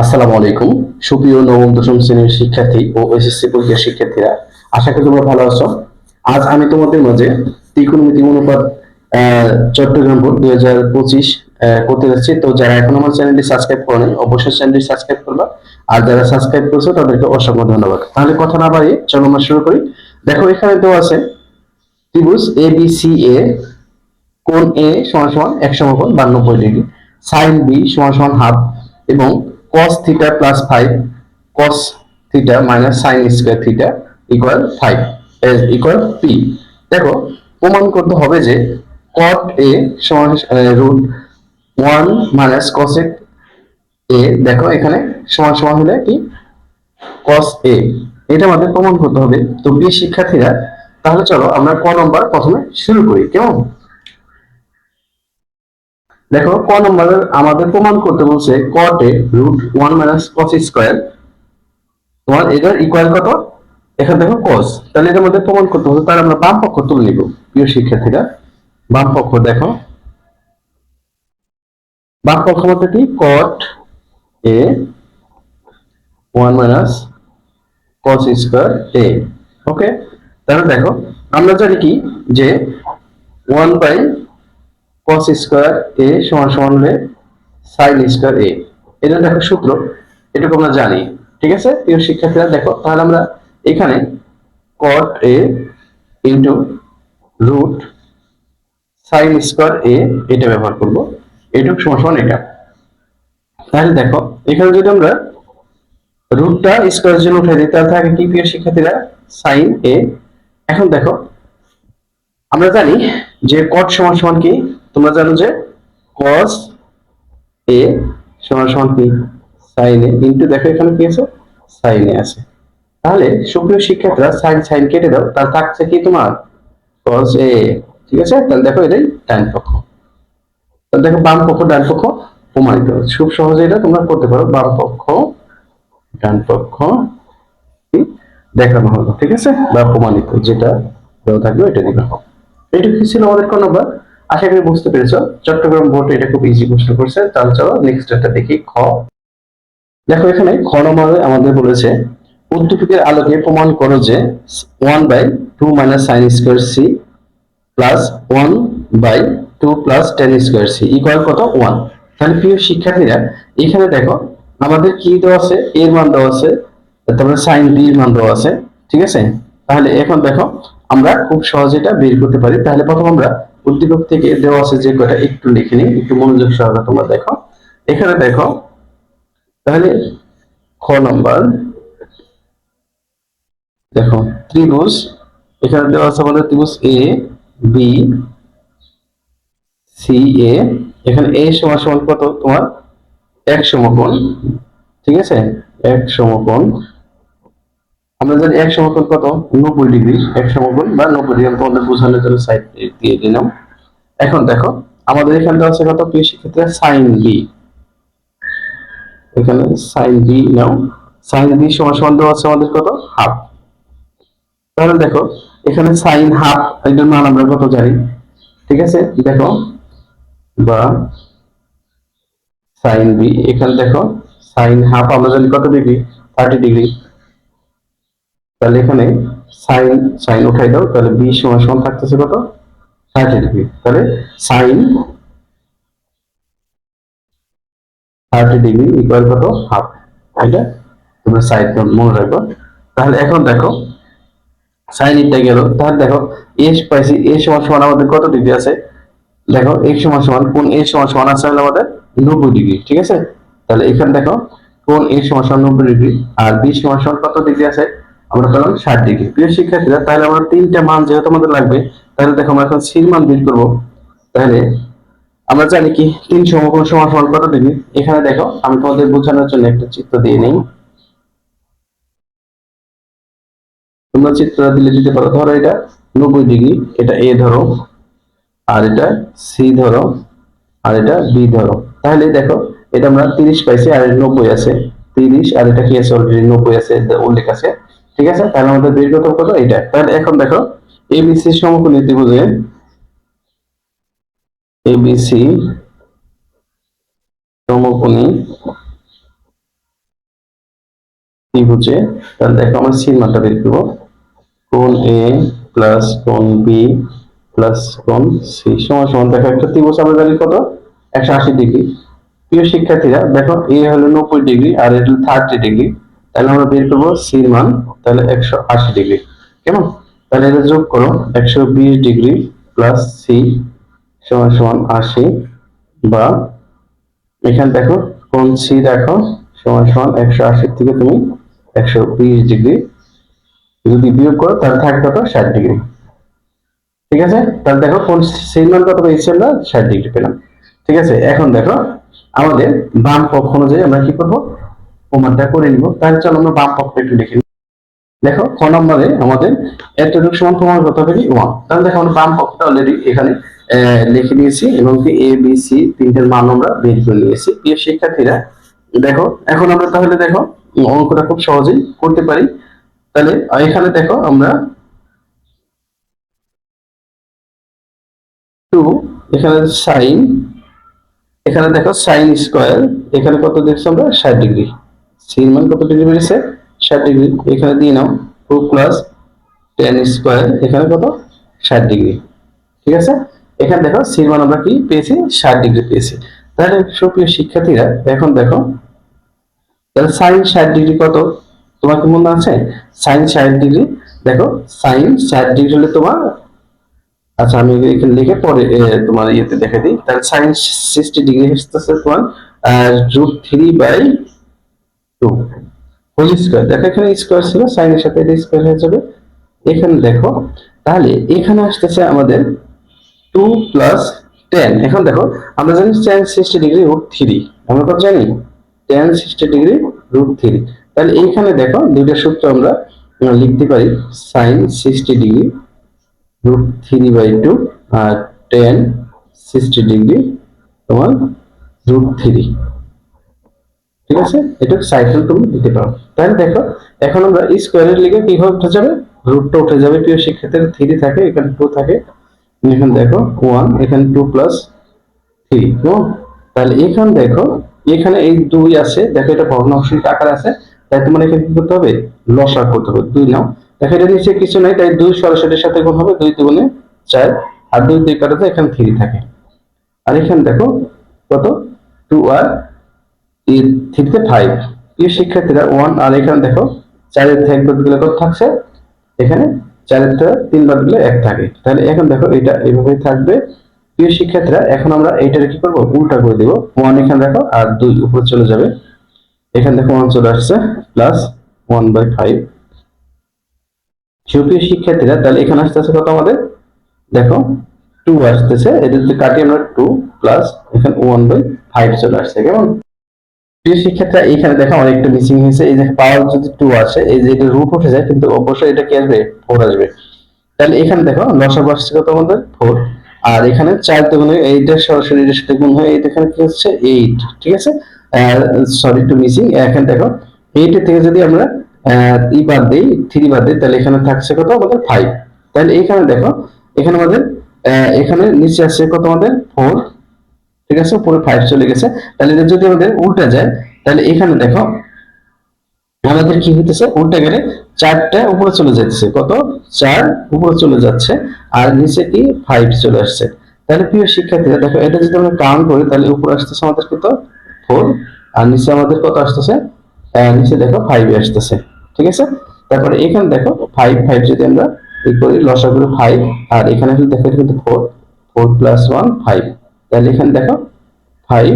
আসসালামু আলাইকুম। সুপ্রিয় নবম, দশম শ্রেণির শিক্ষার্থী ও এসএসসি পরীক্ষার শিক্ষার্থীরা, আশা করি তোমরা ভালো আছো। আজ আমি তোমাদের মাঝে ত্রিকোণমিতি অনুপাত চট্টগ্রাম বোর্ড দুই হাজার পঁচিশ করতে যাচ্ছি। তো যারা এখন আমার চ্যানেলটি সাবস্ক্রাইব করেনি অবশ্যই চ্যানেলটি সাবস্ক্রাইব করবা। আর যারা সাবস্ক্রাইব করছ, তাদেরকে অসংখ্য ধন্যবাদ। তাহলে কথা না বাড়িয়ে চলো আমরা শুরু করি। দেখো, এখানে তো আছে, ত্রিভুজ এ বি সি এ কোণ এ সমান সমান এক সমকোণ বান্নব্বই ডিগ্রি। সাইন বি সমান সমান হাফ এবং cos theta plus five cos theta minus sine square theta equal five equal P দেখো, প্রমাণ করতে হবে যে cot এ সমান root one minus cosec A দেখো এখানে সমান সমান হলে কি? cos এ এটা আমাদের প্রমাণ করতে হবে। তো প্রিয় শিক্ষার্থীরা, তাহলে চলো আমরা ক নম্বর প্রথমে শুরু করি, কেমন? দেখো, ক নম্বরের আমাদের প্রমাণ করতে বলছে A root one minus cos square তোমার এটার ইকুয়াল কত? এখানে দেখো cos তাহলে এটার মধ্যে প্রমাণ করতে হবে, তাহলে আমরা বাম পক্ষ তুলে নিব, প্রিয় শিক্ষার্থীরা। বাম পক্ষ দেখো। বাম পক্ষ মধ্যে কি? cot A one minus cos square A okay তাহলে দেখো, আমরা জানি কি? যে one by cos square A সমান সমান হলে সাইন স্কোয়ার এ এটা দেখো সূত্র, এটুকু আমরা জানি, ঠিক আছে? প্রিয় শিক্ষার্থীরা, দেখো, তাহলে আমরা এখানে cot A into root sine square A এটা ব্যবহার করব। এটুকু সমান সমান এটা। তাহলে দেখো, এখানে যদি আমরা রুটটা স্কোয়ার জন্য উঠে দিই, তাহলে থাকে কি প্রিয় শিক্ষার্থীরা? সাইন এ এখন দেখো, আমরা জানি যে cot সমান সমান কি? তোমরা জানো যে cos এ সমান সমান কি? sin এ ইনটু দেখো এখানে কি আছে? sin এ আছে। তাহলে সুপ্রিয় শিক্ষার্থীরা sin sin কেটে দাও, তার থাকছে কি তোমার? cos এ ঠিক আছে? তাহলে দেখো এটাই ডান পক্ষ। তাহলে দেখো বাম পক্ষ, ডান পক্ষ প্রমাণিত। খুব সহজে এটা তোমরা করতে পারো। বাম পক্ষ, ডান পক্ষ দেখানো হলো। ঠিক আছে? বা প্রমাণিত। যেটা দেওয়া থাকবে এটা দিবে এটা কি ছিল আমাদের কোন নাম্বার? আশা করি বুঝতে পেরেছ। চট্টগ্রাম বোর্ড এটা খুব ইজি প্রশ্ন করছে। তাহলে চলো নেক্সট একটা দেখি খ। দেখো এখানে খ নম্বরে আমাদের বলেছে, উদ্দীপকের আলোকে প্রমাণ করো যে one by two minus sine square C plus one by two plus tan square C equal কত? ওয়ান তাহলে প্রিয় শিক্ষার্থীরা, এখানে দেখো আমাদের কি দেওয়া আছে? এর মান দেওয়া আছে, তারপরে সাইন বি এর মান দেওয়া আছে, ঠিক আছে? তাহলে এখন দেখো আমরা খুব সহজে এটা বের করতে পারি। তাহলে প্রথম আমরা উদ্দীপক থেকে দেওয়া আছে যে কটা একটু লিখে নিই, একটু মনোযোগ সহকারে তোমরা দেখো। এখানে দেখো, তাহলে খ নাম্বার, দেখো, ত্রিভুজ, এখানে দেওয়া আছে আমাদের ত্রিভুজ এ বি সি এ এখানে এ সমান সমান কত? তোমার এক সমকোণ ঠিক আছে? এক সমকোণ আমরা জানি এক সমকোণ কত? নব্বই ডিগ্রি এক সমকোণ বা নব্বই ডিগ্রি তোমাদের বোঝানোর জন্য সাইড দিয়ে দিলাম। এখন দেখো, আমাদের এখানে দেওয়া আছে কত? প্রিয় শিক্ষার্থীরা সাইন বি এখানে সাইন বি নাও। সাইন বি সমান সমান দেওয়া আছে আমাদের কত? হাফ তাহলে দেখো, এখানে সাইন হাফ এটার মান আমরা কত জানি? ঠিক আছে? দেখো, বা সাইন বি এখানে দেখো সাইন হাফ আমরা জানি কত ডিগ্রি? Thirty degree. তাহলে এখানে সাইন সাইন উঠাই দাও, তাহলে বি সমান সমান থাকতেছে কত? থার্টি ডিগ্রি তাহলে সাইন থার্টি ডিগ্রি ইকুয়াল কত? হাফ এটা তোমরা সাইড মনে রাখো। তাহলে এখন দেখো সাইন ইটটা গেল। তাহলে দেখো এ পাইছি এ সমান সমান আমাদের কত ডিগ্রি আছে? দেখো এ সমান সমান, কোন এ সমান সমান আছে আমাদের? নব্বই ডিগ্রি ঠিক আছে? তাহলে এখানে দেখো, কোন এ সমান সমান নব্বই ডিগ্রি আর বি সমান সমান কত ডিগ্রি আছে? আমরা পেলাম ষাট ডিগ্রি। প্রিয় শিক্ষার্থীরা, তাহলে আমরা তিনটা মান যেহেতু আমাদের লাগবে, তাহলে দেখো আমরা এখন সির মান বের করব। তাহলে আমরা জানি কি, তিন সমকোণ সমান সমান কত ডিগ্রি? এখানে দেখো, আমি তোমাদের বোঝানোর জন্য একটা চিত্র দিয়ে নিই। তোমরা চিত্রটা দিলে দিতে পারো, ধরো এটা নব্বই ডিগ্রি, এটা এ ধরো, আর এটা সি ধরো, আর এটা বি ধরো। তাহলে দেখো, এটা আমরা তিরিশ পাইছি, আর নব্বই আছে। তিরিশ, আর এটা কি আছে? অলরেডি নব্বই আছে উল্লেখ আছে। ঠিক আছে? তাহলে আমাদের হবে কত? এটা তাহলে এখন দেখো এবিসি ত্রিভুজে এবিসি সমকোণী ত্রিভুজে, তাহলে দেখো আমরা মানটা বের এ প্লাস কোণ বি প্লাস কোণ সি সমান সমান। দেখো একটা ত্রিভুজ আমরা জানি কত? একশো আশি ডিগ্রি। প্রিয় শিক্ষার্থীরা, দেখো এ হলো নব্বই ডিগ্রি আর এটা হলো থার্টি ডিগ্রি। তাহলে আমরা বের করব সির মান তাহলে একশো আশি ডিগ্রি। কেমন? তাহলে এটা যোগ করো, একশো বিশ ডিগ্রি প্লাস সি সমান সমান আশি বা এখানে দেখো, কোন সি দেখো, সমান সমান একশো আশি থেকে তুমি একশো বিশ ডিগ্রি। যদি বিয়োগ করো, তাহলে থাকে কত? ষাট ডিগ্রি। ঠিক আছে? তাহলে দেখো, কোন সির মান কত পেয়েছি আমরা? ষাট ডিগ্রি পেলাম। ঠিক আছে? এখন দেখো, আমাদের বাম পক্ষ অনুযায়ী আমরা কি করব? প্রমাণটা করে নিব। তাহলে চলো আমরা বাম পক্ষ একটু লিখে। দেখো, ক নম্বরে আমাদের এতটুকু সমান প্রমাণ করতে কি? ওয়ান তাহলে দেখো, আমরা বাম পক্ষটা অলরেডি এখানে লিখে নিয়েছি এবং কি এ বি সি তিনটের মান আমরা বের করে নিয়েছি। প্রিয় শিক্ষার্থীরা, দেখো, এখন আমরা তাহলে দেখো, অঙ্কটা খুব সহজেই করতে পারি। তাহলে, এখানে দেখো, আমরা টু এখানে সাইন এখানে দেখো সাইন স্কোয়ার এখানে কত দেখছ আমরা? ষাট ডিগ্রি সির মান কত ডিগ্রি বেরিয়েছে? ষাট ডিগ্রি, এখানে দিয়ে নাও টু প্লাস টেন স্কোয়ার এখানে কত? ষাট ডিগ্রি। ঠিক আছে? এখানে দেখো সির মান আমরা কি পেয়েছি? ষাট ডিগ্রি পেয়েছি। তাহলে সুপ্রিয় শিক্ষার্থীরা, এখন দেখো, তাহলে সাইন ষাট ডিগ্রি কত? তোমার কি মনে আছে? সাইন ষাট ডিগ্রি। দেখো সাইন ষাট ডিগ্রি হলে তোমার আচ্ছা আমি এখানে লিখে পরে তোমার ইয়েতে দেখে দিই। তাহলে সাইন সিক্সটি ডিগ্রি আসতেছে তোমার root three by two whole square দেখো এখানে স্কোয়ার ছিল সাইনের সাথে এটা স্কোয়ার হয়ে যাবে। এখানে দেখো, তাহলে এখানে আসতেছে আমাদের টু প্লাস টেন এখন দেখো, আমরা জানি tan sixty degree root three আমরা কত জানি? Tan sixty degree root three তাহলে এইখানে দেখো, দুইটা সূত্র আমরা লিখতে পারি sine sixty degree root three by two R tan sixty degree তোমার রুট থ্রি ঠিক আছে? এটা সাইকেল তুমি দিতে পারো। তাহলে দেখো, এখন আমরা স্কোয়ারের লিগে কীভাবে উঠে যাবে? রুটটা উঠে যাবে। প্রিয় শিক্ষার্থীর থ্রি থাকে, এখানে টু থাকে। এখানে দেখো ওয়ান এখানে টু প্লাস থ্রি তাহলে এখানে দেখো, এখানে এই দুই আছে। দেখো, এটা ভগ্নাংশের আকার আছে। তাই তোমার এখানে কি করতে হবে? লসা করতে হবে। দুই নাও। দেখো, এটা নিচে কিছু নাই, তাই দুই সরাসরি সাথে গুণ হবে দুই দুগুণে চার। আর দুই দুই কাটাতে এখানে থ্রি থাকে। আর এখানে দেখো, কত? টু আর থ্রিতে ফাইভ প্রিয় শিক্ষার্থীরা ওয়ান আর এখানে দেখো চারের থেকে এক দিলে কত থাকছে। এখানে চারের থেকে তিন দিলে এক থাকে। তাহলে এখন দেখো এটা এইভাবেই থাকবে। প্রিয় শিক্ষার্থীরা, এখন আমরা এইটার কি করব? উল্টা করে দিব। ওয়ান এখানে দেখো আর দুই উপরে চলে যাবে। এখানে দেখো ওয়ান চলে আসছে প্লাস ওয়ান বাই ফাইভ সুপ্রিয় শিক্ষার্থীরা, তাহলে এখানে আসতেছে কত আমাদের? দেখো টু আসতেছে। এটা যদি কাটি আমরা টু প্লাস এখানে ওয়ান বাই ফাইভ চলে আসছে। কেমন? প্রিয় শিক্ষার্থীরা এখানে দেখো অনেকটা মিসিং হয়েছে। এই যে পাওয়ার যদি টু আসে, এই যে এটা রুট উঠে যায়, কিন্তু অবশ্যই এটা কি আসবে? ফোর আসবে। তাহলে এখানে দেখো লসাগু আসছে কত আমাদের ফোর আর এখানে চার দুগুণে এইটা সরাসরি এটার সাথে গুণ হয়ে, এইটা এখানে কি হচ্ছে? এইট ঠিক আছে? সরি টু মিসিং এখানে দেখো এইট থেকে যদি আমরা ই বাদ দিই থ্রি বাদ দিই, তাহলে এখানে থাকছে কত? আমাদের ফাইভ তাহলে এখানে দেখো, এখানে আমাদের এখানে নিচে আসছে কত আমাদের? ফোর ঠিক আছে? উপরে ফাইভ চলে গেছে। তাহলে এটা যদি আমাদের উল্টা যায়, তাহলে এখানে দেখো, আমাদের কি হইতেছে? উল্টে গেলে চারটা উপরে চলে যাচ্ছে কত? চার উপরে চলে যাচ্ছে আর নিচে কি? ফাইভ চলে আসছে। তাহলে প্রিয় শিক্ষার্থীরা, দেখো, এটা যদি আমরা কাউন্ট করি, তাহলে উপরে আসতেছে আমাদের কত? ফোর আর নিচে আমাদের কত আসতেছে? নিচে দেখো ফাইভ আসতেছে। ঠিক আছে? তারপরে এখানে দেখো ফাইভ ফাইভ যদি আমরা ই করি, লসাগুলো ফাইভ আর এখানে দেখো কিন্তু four four plus one five তাহলে এখানে দেখো ফাইভ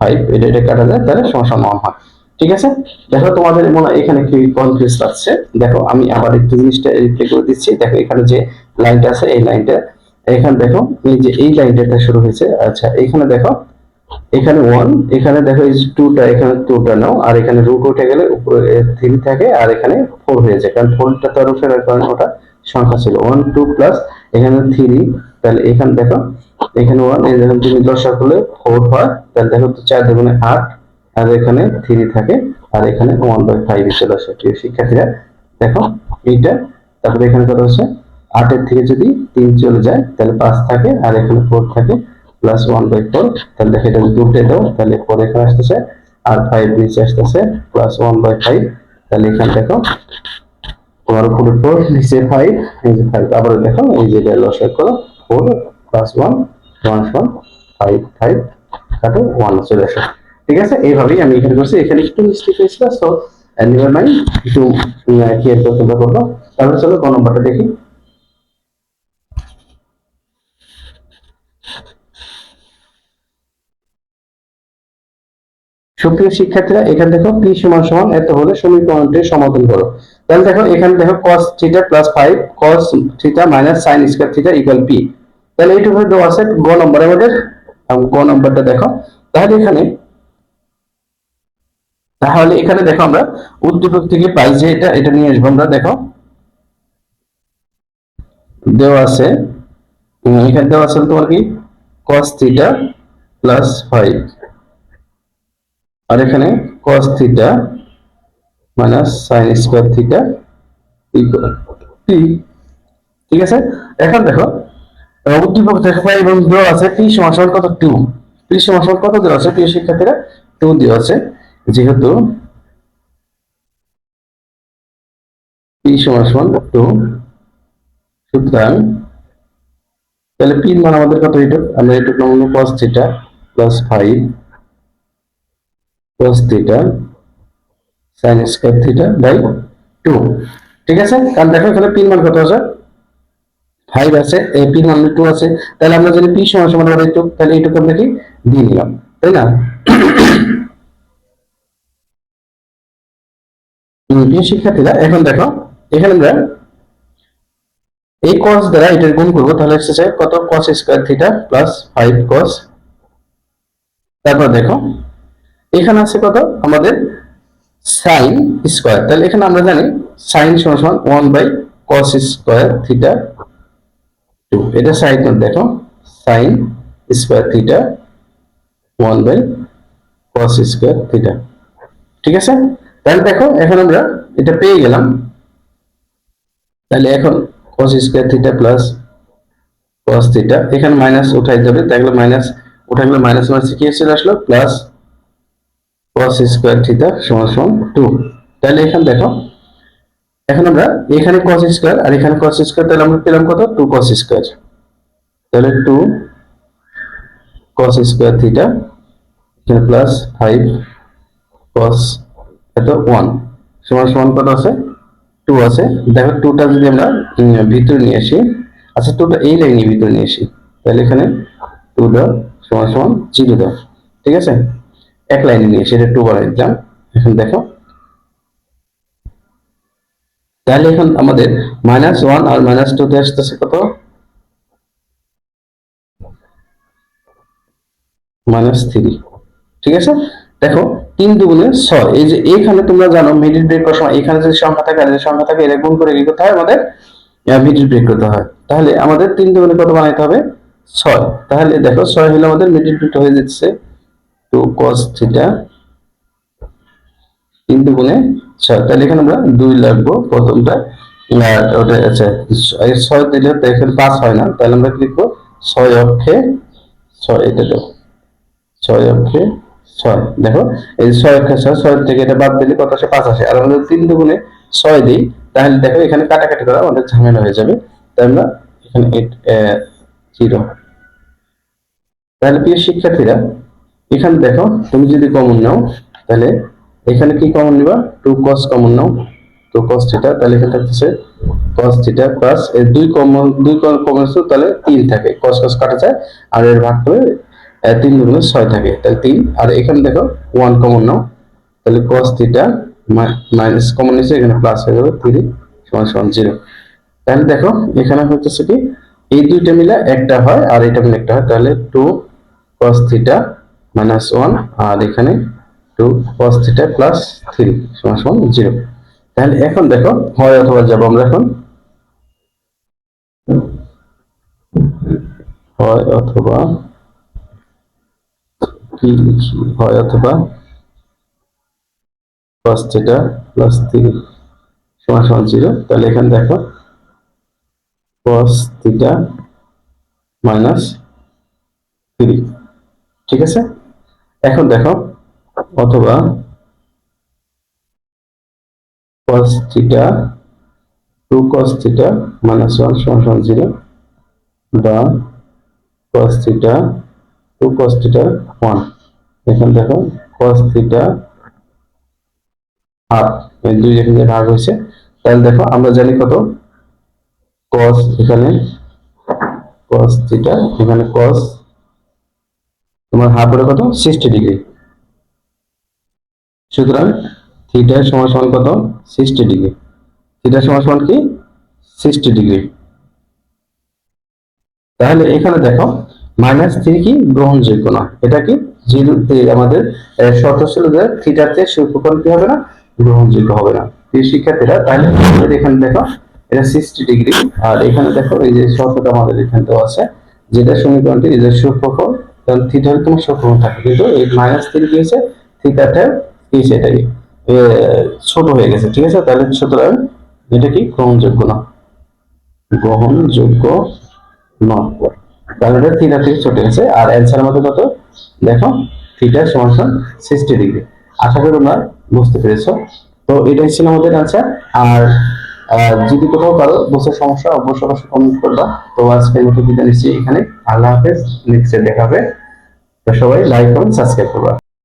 ফাইভ এটা এটা কাটা যায় তাহলে সমস্যা ওয়ান হয়। ঠিক আছে? দেখো তোমাদের মনে এখানে কি কনফিউজ লাগছে? দেখো আমি আবার একটু জিনিসটা রিপ্লে করে দিচ্ছি। দেখো এখানে যে লাইনটা আছে এই লাইনটা এখানে দেখো এই যে এই লাইনটা শুরু হয়েছে। আচ্ছা এখানে দেখো এখানে ওয়ান এখানে দেখো এই টুটা এখানে টুটা নাও আর এখানে রুট উঠে গেলে উপরে থ্রি থাকে আর এখানে ফোর হয়ে যায়। কারণ ফোরটা তো না, কারণ ওটা সংখ্যা ছিল। ওয়ান টু প্লাস এখানে থ্রি তাহলে এখানে দেখো এখানে ওয়ান এই যখন তুমি দশা করলে ফোর হয়, তাহলে দেখো তো চার দুগুণে আট, আর এখানে থ্রি থাকে, আর এখানে ওয়ান বাই ফাইভ চলে আসে, প্রিয় শিক্ষার্থীরা। দেখো, এইটা, তারপরে এখানে কত হচ্ছে? আটের থেকে যদি তিন চলে যায়, তাহলে পাঁচ থাকে, আর এখানে ফোর থাকে প্লাস ওয়ান বাই ফোর তাহলে দেখো এটা যদি উল্টে দাও, তাহলে ফোর এখানে আসতেছে, আর ফাইভ নিচে আসতেছে প্লাস ওয়ান বাই ফাইভ তাহলে এখানে দেখো, তোমার উপরের পর নিচে ফাইভ এই যে ফাইভ আবার দেখো, এই যে লসাই করো four plus one one five five one ঠিক আছে? এইভাবেই আমি এখানে করছি এখানে একটু মিস্টেক হয়েছিল সো মাইন্ড একটু করব চলো, ক নম্বরটা দেখি। সুপ্রিয় শিক্ষার্থীরা, এখানে দেখো পি সমান সমান, এত হলে সমীকরণটি সমাধান করো। তাহলে দেখো, এখানে দেখো cos theta plus five cos theta minus sine square theta equal P তাহলে এইটুকু দেওয়া আছে গ নম্বর আমাদের। আম, গ নম্বরটা দেখো। তাহলে এখানে তাহলে এখানে দেখো আমরা উদ্দীপক থেকে পাই যে এটা এটা নিয়ে আসব আমরা দেখো। দেওয়া আছে এখানে দেওয়া আছে তোমার কি? cos থিটা প্লাস ফাইভ আর এখানে cos theta minus sin square theta ঠিক আছে? এখন দেখো উদ্দীপক থেকে পাই এবং দেওয়া আছে পি সমান সমান কত? টু পি সমান সমান কত দেওয়া আছে? প্রিয় শিক্ষার্থীরা টু দেওয়া আছে। যেহেতু পি সমান টু সুতরাং তাহলে পি মান আমাদের কত এইটুক? আমরা এইটুক নাম cos theta plus five cos theta sin square theta by two ঠিক আছে? কারণ দেখো এখানে পিন মান কত আছে? ফাইভ আছে এই পিন মান টু আছে, তাহলে আমরা যদি পি সমান সমান আমরা এইটুক তাহলে এইটুকু আমরা কি দিয়ে নিলাম তাই না? প্রিয় শিক্ষার্থীরা, এখন দেখো, এখানে আমরা এই cos দ্বারা এটার গুণ করব, তাহলে এসেছে কত? cos square theta plus five cos তারপর দেখো, এখানে আছে কত? আমাদের সাইন স্কয়ার তাহলে এখানে আমরা জানি সাইন সমান সমান one by cos square theta two এটা নোট দেখো। Sine square theta one by cos square theta ঠিক আছে? তাহলে দেখো, এখন আমরা এটা পেয়ে গেলাম। তাহলে এখন cos square theta plus cos theta এখানে মাইনাস উঠাই যাবে তাহলে মাইনাস উঠাই গেলে মাইনাস মাইনাস কি চলে আসলো? প্লাস cos স্কয়ার থিটা সমান সমান 2 তাহলে এখানে দেখো এখন আমরা এখানে cos স্কয়ার আর এখানে cos স্কয়ার তাহলে আমরা পেলাম কত? 2 cos স্কয়ার তাহলে 2 cos স্কয়ার থিটা এখানে প্লাস 5 cos এত 1 সমান সমান কত আছে? 2 আছে। দেখো 2টা যদি আমরা ভিতরে নিয়ে আসি আচ্ছা 2টা এই লাইনে ভিতরে নিয়ে আসি, তাহলে এখানে 2 দাও সমান সমান 0 দাও ঠিক আছে? এক লাইনে নিয়ে এসে এটা টু বানাই দিলাম। এখন দেখো তাহলে এখন আমাদের মাইনাস ওয়ান আর মাইনাস টু তে আসতেছে কত? মাইনাস থ্রি ঠিক আছে? দেখো, তিন দুগুণে ছয়। এই যে এইখানে তোমরা জানো মিডিল ব্রেক করার সময় এখানে যদি সংখ্যা থাকে, আর সংখ্যা থাকে এটা গুণ করে কি করতে হয়? আমাদের মিডিল ব্রেক করতে হয়। তাহলে আমাদের তিন দুগুণে কত বানাইতে হবে? ছয়। তাহলে দেখো, ছয় হলে আমাদের মিডিল ব্রেক হয়ে যাচ্ছে। টু cos থিটা তিন দুগুণে ছয় তাহলে এখানে আমরা দুই লাগবো। প্রথমটা ওটা আচ্ছা এই ছয় দিলে তো এখানে পাঁচ হয় না, তাহলে আমরা কি লিখব? ছয় অক্ষে ছয়, এটা দেবো ছয় অক্ষে ছয়, দেখো? এই ছয় অক্ষে ছয় ছয় থেকে এটা বাদ দিলে কত আসে? পাঁচ আসে। আর আমরা তিন দুগুণে ছয় দিই, তাহলে দেখো এখানে কাটাকাটি করা আমাদের ঝামেলা হয়ে যাবে। তাই আমরা এখানে জিরো তাহলে প্রিয় শিক্ষার্থীরা, এখানে দেখো, তুমি যদি কমন নাও, তাহলে এখানে কি কমন নিবা? টু কস কমন নাও। তো কস থিটা তাহলে এখানে থাকতেছে কস থিটা প্লাস এর দুই কমন দুই কমন তাহলে তিন থাকে। কস কস কাটা যায় আর এর ভাগ করে আহ, তিন দুগুণে ছয় থাকে। তাহলে তিন আর এখানে দেখো ওয়ান কমন নাও। তাহলে কস থিটা মাইনাস কমন নিচ্ছে এখানে প্লাস হয়ে যাবে থ্রি সমান সমান জিরো তাহলে দেখো এখানে হচ্ছে কি এই দুইটা মিলে একটা হয় আর এটা মিলে একটা হয়। তাহলে two cos theta minus one আর এখানে two cos theta plus three সমান সমান জিরো তাহলে এখন দেখো, হয় অথবা যাব আমরা এখন। হয় অথবা কি হয় অথবা cos থিটা প্লাস থ্রি সমান সমান জিরো তাহলে এখানে দেখো, cos থিটা মাইনাস থ্রি ঠিক আছে? এখন দেখো অথবা cos theta 2 cos theta minus 1 সমান সমান 0 বা cos theta 2 cos theta 1 এখানে দেখো cos theta হাফ, এই দুই যেখানে ভাগ হয়েছে, তাহলে দেখো আমরা জানি কত? cos এখানে, cos theta এখানে cos তোমার হাফ হলো কত? 60 ডিগ্রি সুতরাং থিটা সমান সমান কত? 60 ডিগ্রি থিটা সমান সমান কি? 60 ডিগ্রি তাহলে এখানে দেখো মাইনাস থ্রি কি? গ্রহণযোগ্য না। এটা কি? জিরো আমাদের শর্ত ছিল যে থিটাতে সূক্ষ্মকোণ কি হবে না? গ্রহণযোগ্য হবে না। প্রিয় শিক্ষার্থীরা, তাহলে এখানে দেখো, এটা সিক্সটি ডিগ্রি আর এখানে দেখো, এই যে শর্তটা আমাদের এখানে দেওয়া আছে যেটা সমীকরণটি যে সূক্ষ্মকোণ কারণ থিটা হলে তোমার সূক্ষ্মকোণ থাকে। কিন্তু এই মাইনাস থ্রি কি হয়েছে? থিটাটা কি ছোট হয়ে গেছে, ঠিক আছে? তাহলে সুতরাং এটা কি? গ্রহণযোগ্য না। গ্রহণযোগ্য নয়। তাহলে এটা থিটা থেকে চলে গেছে আর অ্যান্সার মধ্যে কত? দেখো থিটা সমান সমান সিক্সটি ডিগ্রি আশা করি তোমরা বুঝতে পেরেছ। তো এটাই ছিল আমাদের অ্যান্সার আর যদি কোথাও কারও বুঝতে সমস্যা অবশ্যই অবশ্যই কমেন্ট করবা। তো আজকের মতো বিদায় নিচ্ছি। এখানে আল্লাহ হাফেজ। নেক্সট দেখাবে তো সবাই লাইক কমেন্ট সাবস্ক্রাইব করবা।